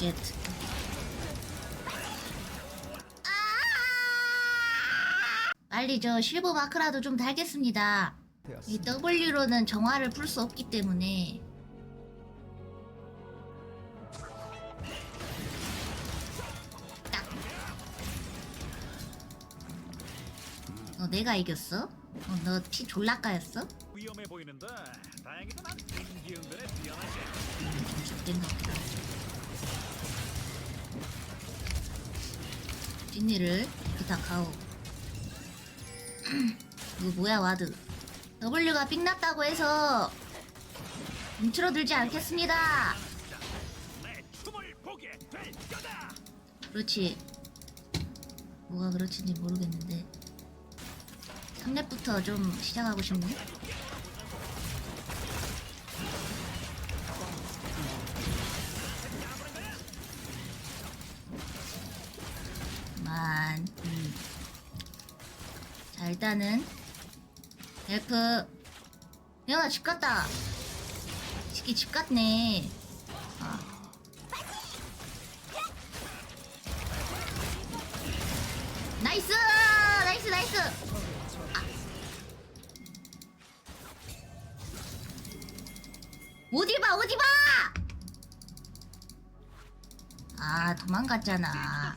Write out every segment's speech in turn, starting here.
쉣. 빨리 저 실버 마크라도 좀 달겠습니다. 이. W로는 정화를 풀 수 없기 때문에 딱. 어, 내가 이겼어? 어, 너 피 졸라 까였어? 위험해 보이는데 다행히도 난 인기응변에 뛰어나지 좀 죽된 것 같다. 뒷일을 부탁하오. 이거 뭐야 와드? W가 삑났다고 해서 움츠러들지 않겠습니다. 그렇지. 뭐가 그렇지인지 모르겠는데. 3렙부터 좀 시작하고 싶네. 일단은. 엘프. 내가 집 갔다. 시키 집 갔네. 아. 나이스! 나이스, 나이스! 아. 어디 봐, 어디 봐! 아, 도망갔잖아.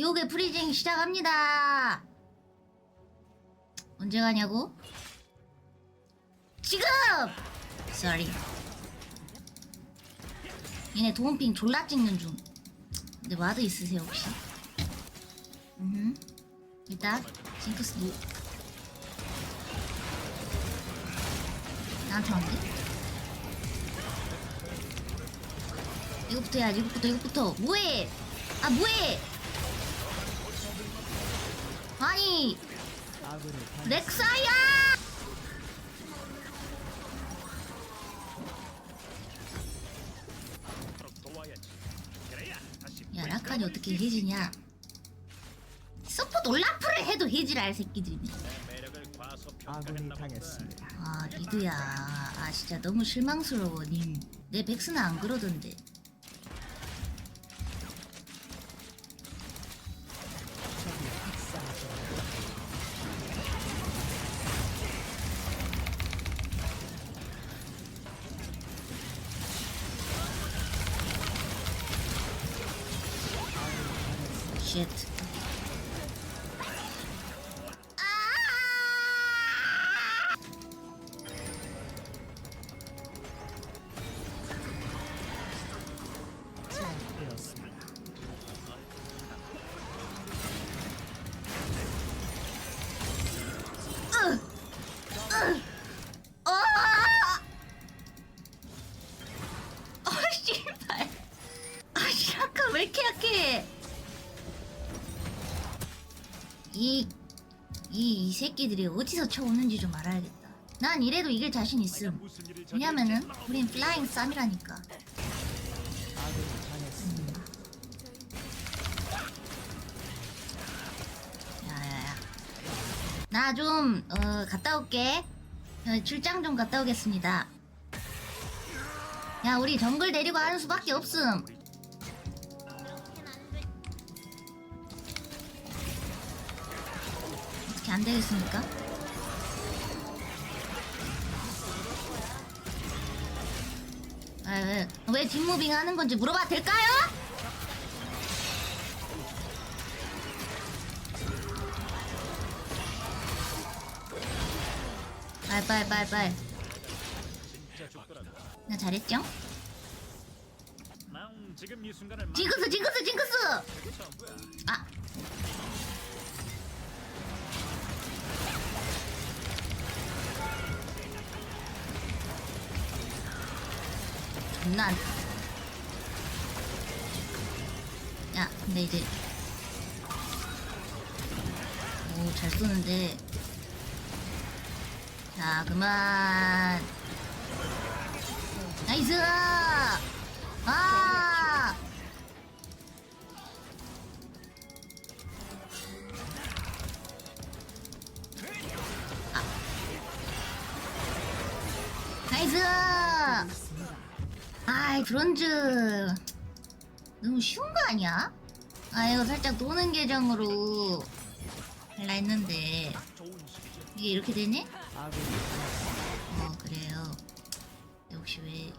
지옥의 프리징 시작합니다. 언제 가냐고? 지금! Sorry. 얘네 도움핑 졸라 찍는 중. 근데 와드 있으세요 혹시? 음. 일단 징크스 노. 나한테 왔는데? 이거부터 해야지 이거부터 이거부터 뭐해? 아 뭐해? 아니. 렉사야! 야 라칸이 어떻게 해지냐? 서포트 올라프를 해도 해지랄 매력을 아군이 당했습니다. 아 리드야, 아 진짜 너무 실망스러워 님. 내 백스는 안 그러던데. 새끼들이 어디서 쳐오는지 좀 알아야겠다. 난 이래도 이길 자신 있음. 왜냐면은? 우린 플라잉 쌈이라니까. 야야야. 나 좀, 어, 갔다 올게. 어, 출장 좀 갔다 오겠습니다. 야, 우리 정글 데리고 하는 수밖에 없음. 어떻게 안 되겠습니까? 아, 왜, 왜 뒷무빙 하는 건지 물어봐도 될까요? 빨빨빨빨. 나 잘했죠? 징크스, 징크스, 징크스! 아, 존나 안. 야, 근데 이제. 오, 잘 쏘는데. 자, 그만. 나이스! 아! 나이스! 아이, 브론즈. 너무 쉬운 거 아니야? 아, 이거 살짝 노는 계정으로 할라 했는데. 이게 이렇게 되네? 어, 그래요. 역시 왜.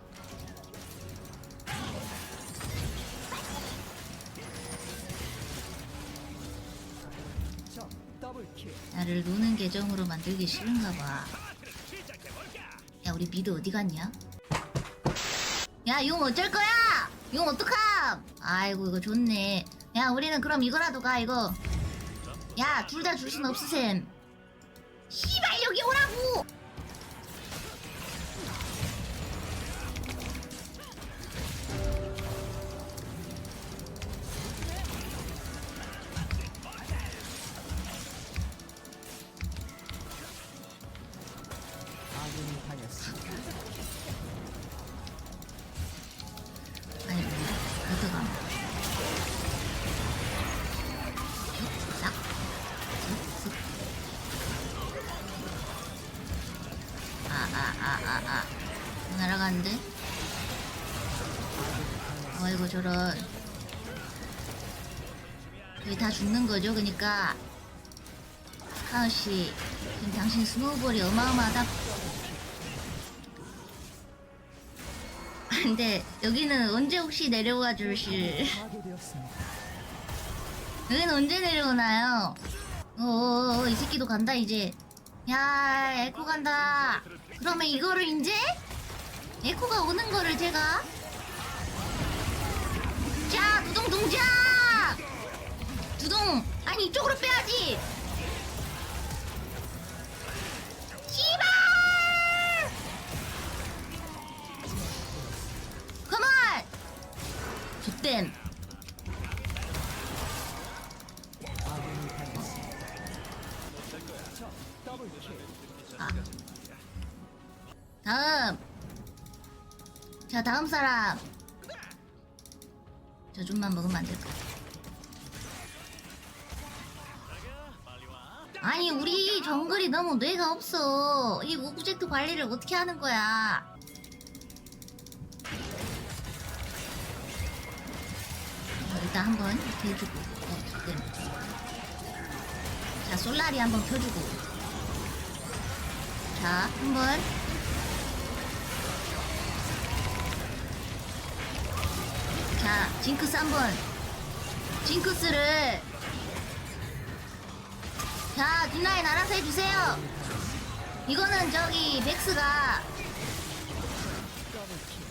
나를 노는 계정으로 만들기 싫은가 봐. 야, 우리 미드 어디 갔냐? 야, 용 어쩔 거야? 용 어떡함? 아이고, 이거 좋네. 야, 우리는 그럼 이거라도 가, 이거. 야, 둘 다 줄 순 없으셈. 씨발, 여기 오라고! 아, 아, 아, 아. 날아가는데? 어이구, 저런. 여기 다 죽는 거죠, 그니까. 하우씨, 지금 당신 스노우볼이 어마어마하다. 근데 여기는 언제 혹시 내려와 주실? 여기는 언제 내려오나요? 어어어 이 새끼도 간다 이제. 야 에코 간다. 그러면 이거를 이제 에코가 오는 거를 제가 자 동작. 두동 아니 이쪽으로 빼야지. 우리 정글이 너무 뇌가 없어. 이 오브젝트 관리를 어떻게 하는 거야? 어, 일단 한번 이렇게 해주고. 어, 지금. 자, 솔라리 한번 켜주고. 자, 한 번. 자, 징크스 한 번. 징크스를. 자, 뒷라인 알아서 해주세요. 이거는 저기. 더블킬.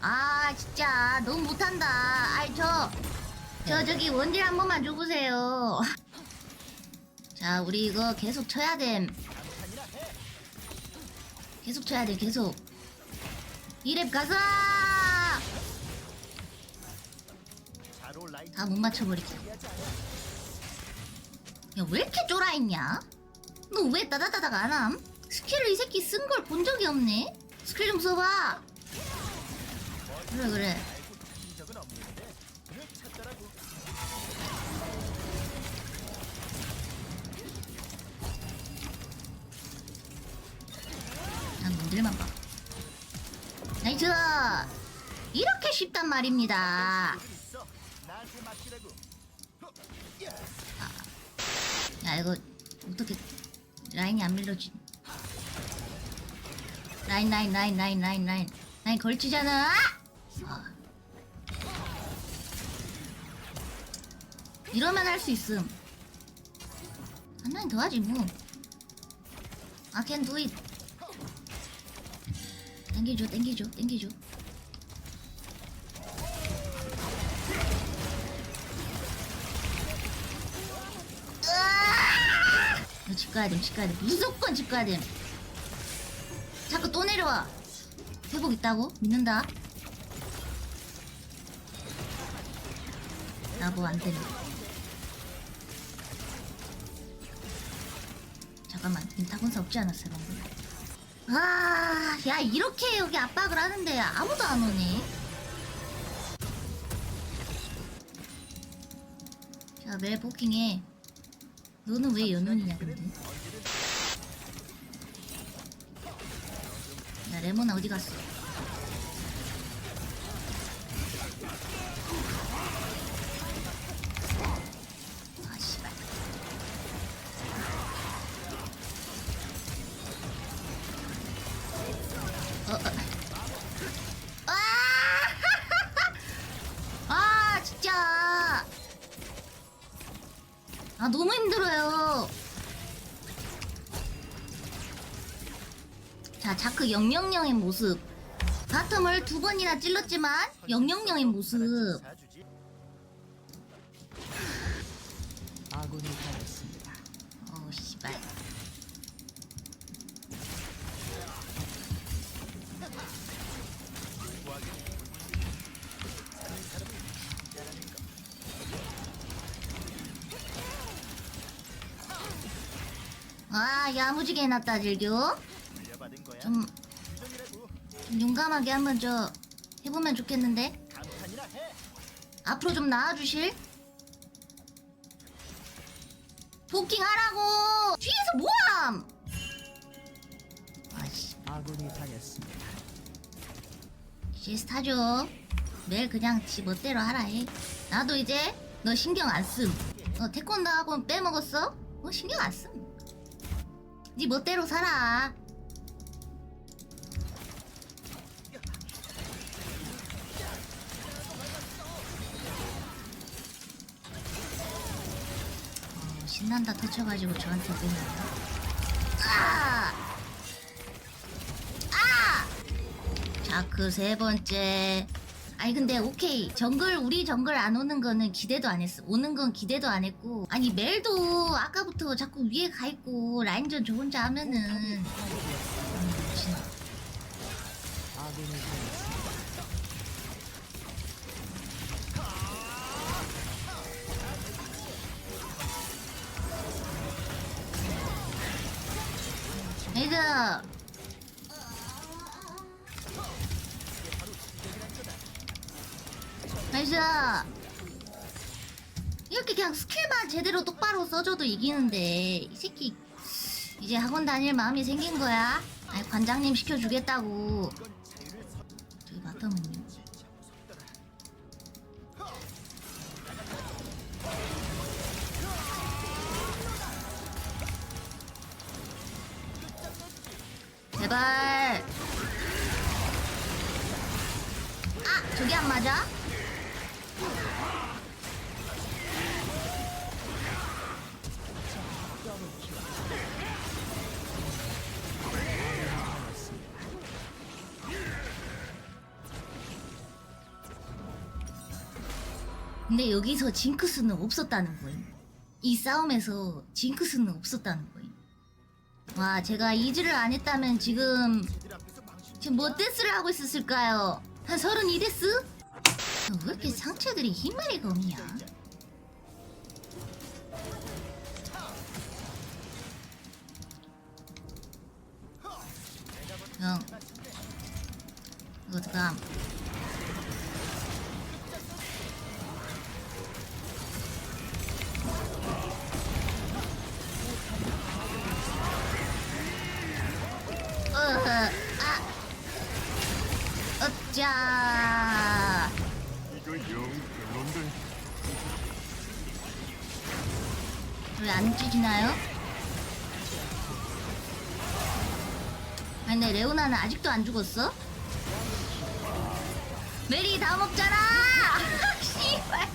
아, 진짜. 너무 못한다. 아이, 저. 저, 저기, 원딜 한 번만 줘보세요. 자, 우리 이거 계속 쳐야 됨. 계속 쳐야 돼, 계속. 이랩 가자! 다 못 맞춰버리지. 야, 왜 이렇게 쫄아있냐? 너 왜 따다다닥 안 함? 스킬을 이 새끼 쓴 걸 본 적이 없네? 스킬 좀 써봐. 그래, 그래. 난 문들만 봐. 나이스! 이렇게 쉽단 말입니다. 야, 이거, 어떻게, 라인이 안 밀려지. 라인, 라인, 라인, 라인, 라인, 라인. 라인 걸치잖아! 아. 이러면 할 수 있음. 한 라인 더 하지, 뭐. I can do it. 땡겨줘, 땡겨줘, 땡겨줘. 가야 됨, 집 가야 됨. 무조건 집 가야 됨. 자꾸 또 내려와. 회복 있다고? 믿는다. 나뭐 안 되네. 잠깐만, 인타곤사 없지 않았어요, 방금? 아, 야, 이렇게 여기 압박을 하는데 아무도 안 오네. 자, 매일 포킹해. 너는 왜 연운이냐, 근데? 야, 레모나 어디 갔어? 아, 너무 힘들어요. 자, 자크 000의 모습. 바텀을 두 번이나 찔렀지만 000의 모습. 야무지게 해놨다, 거야. 좀, 좀 용감하게 한번 저 해보면 좋겠는데? 앞으로 좀 나와주실? 도킹하라고! 뒤에서 뭐함! 아씨, 아군이 당했습니다. 시스타죠. 매일 그냥 지 멋대로 하라 해. 나도 이제 너 신경 안 씀. 너 태권도 학원 빼먹었어? 어, 신경 안 씀. 네 멋대로 살아. 어, 신난다 터쳐가지고 저한테 빼는 아! 아! 자크 세 번째. 아니 근데 오케이. 정글 우리 정글 안 오는 거는 기대도 안 했어. 오는 건 기대도 안 했고. 아니 멜도 아까부터 자꾸 위에 가 있고 라인전 저 혼자 하면은. 음, 미 나이스 이렇게 그냥 스킬만 제대로 똑바로 써줘도 이기는데 이 새끼. 이제 학원 다닐 마음이 생긴 거야? 아니 관장님 시켜주겠다고. 저기 바텀은요 제발. 아 저기 안 맞아? 근데 여기서 징크스는 없었다는 거임. 이 싸움에서 징크스는 없었다는 거임. 와, 제가 이즈를 안 했다면 지금 지금 뭐 데스를 하고 있었을까요? 한 32데스? 왜 이렇게 상체들이 힘말이가 없냐? 형 이거 어떡함 나는 아직도 안 죽었어? 메리 다 먹잖아! 씨발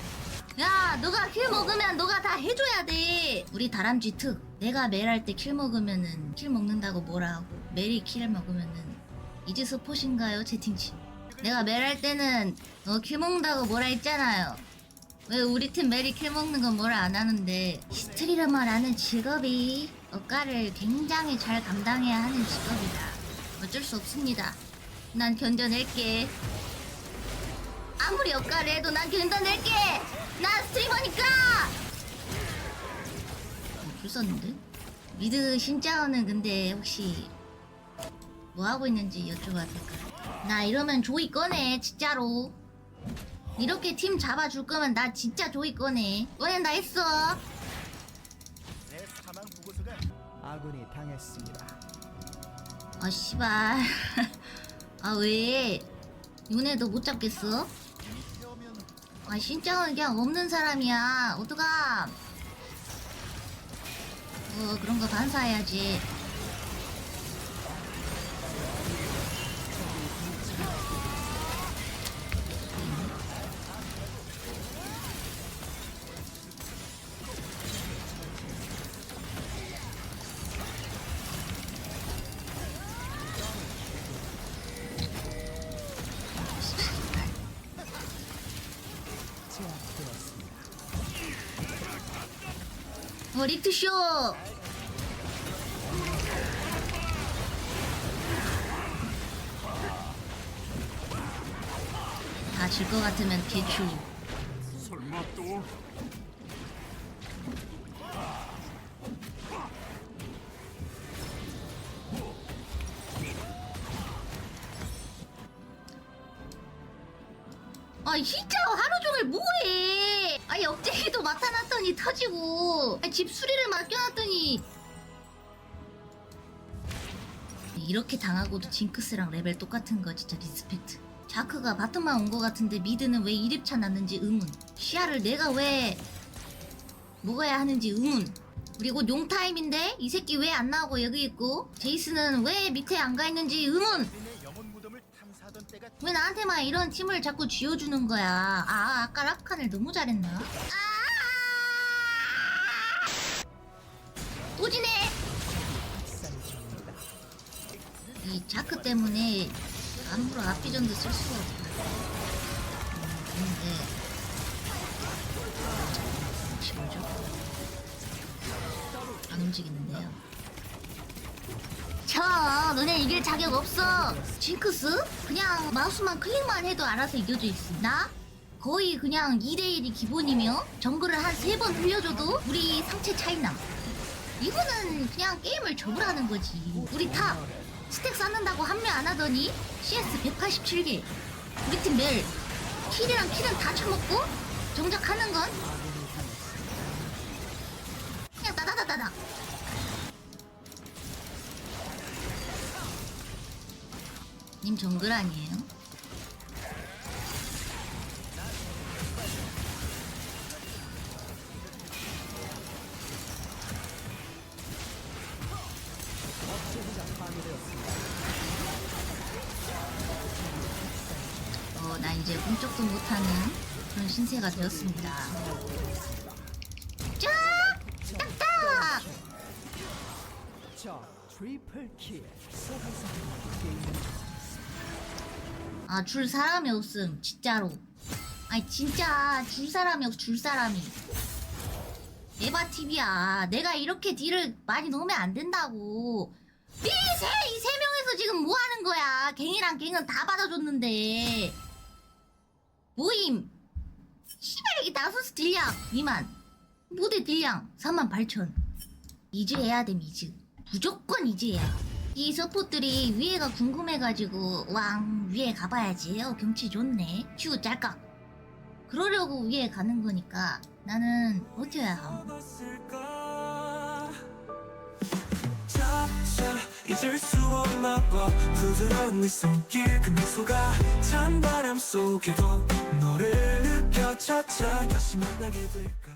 야 너가 킬 먹으면 너가 다 해줘야 돼 우리 다람쥐 특 내가 멜 할 때 킬 먹으면은 킬 먹는다고 뭐라 하고 멜이 킬 먹으면은 이제 스포신가요 채팅치 내가 멜 할 때는 너킬 먹는다고 뭐라 했잖아요 왜 우리 팀 메리 킬 먹는 건 뭐라 안 하는데 아는 직업이 억가를 굉장히 잘 감당해야 하는 직업이다. 어쩔 수 없습니다. 난 견뎌낼게. 아무리 억가를 해도 난 견뎌낼게. 난 스트리머니까. 어, 줄 썼는데? 미드 신짜오는 근데 혹시 뭐 하고 있는지 여쭤봐도 될까요? 나 이러면 조이 꺼내 진짜로. 이렇게 팀 잡아줄 거면 나 진짜 조이 꺼내. 꺼낸다 했어. 내 사망 보고서가 아군이 당했습니다. 아 씨발 아 왜? 윤혜 너 못 잡겠어? 이러면 아 신짜오는 그냥 없는 사람이야 어떡함 어 그런 거 반사해야지 어 리트쇼. 다질 것 같으면 개추 설마 또? 아 진짜 하루 종일 뭐해? 아 역제기도 맡아놨더니 터지고 아, 집 수리를 맡겨놨더니 이렇게 당하고도 징크스랑 레벨 똑같은 거 진짜 리스펙트. 자크가 바텀만 온 거 같은데 미드는 왜 1립차 났는지 의문. 시야를 내가 왜 먹어야 하는지 의문. 그리고 용타임인데 이 새끼 왜 안 나오고 여기 있고 제이스는 왜 밑에 안 가 있는지 의문. 왜 나한테만 이런 팀을 자꾸 쥐어주는 거야? 아, 아까 라칸을 너무 잘했나? 아! 또 지네! 학살 중입니다. 이 자크 때문에 함부로 앞비전도 쓸 수가 없다. 근데 혹시 뭐죠? 안 움직이는데요. 저 너네 이길 자격 없어. 징크스? 그냥 마우스만 클릭만 해도 알아서 이겨져 있음. 나? 거의 그냥 2대1이 기본이며 정글을 한세번 흘려줘도 우리 상체 차이나. 이거는 그냥 게임을 접으라는 거지. 우리 탑 스택 쌓는다고 합류 안 하더니 CS 187개. 우리 팀 멜. 킬이랑 킬은 다 쳐먹고 정작 하는 건. 그냥 따다다다다. 님 정글 아니에요? 이제 꿈쩍도 못하는 그런 신세가 되었습니다. 쫙! 딱딱! 아, 줄 사람이 없음, 진짜로. 아니, 진짜, 줄 사람이 없어, 줄 사람이. 에바 TV야. 내가 이렇게 딜을 많이 넣으면 안 된다고. 이 세, 이세 명에서 지금 뭐 하는 거야? 갱이랑 갱은 다 받아줬는데. 모임. 씨발, 이게 나소스 딜량 2만. 모대 딜량 3만 8천. 이즈 해야 됨, 이즈. 무조건 이즈 해야. 이 서포트들이 위에가 궁금해가지고 왕 위에 가봐야지 어 경치 좋네 휴 짤깍 그러려고 위에 가는 거니까 나는 버텨야 함 잊을 수 없나 봐. 부드러운 네 손길 그 미소가 찬 바람 속에도 너를 느껴 차차 다시 만나게 될까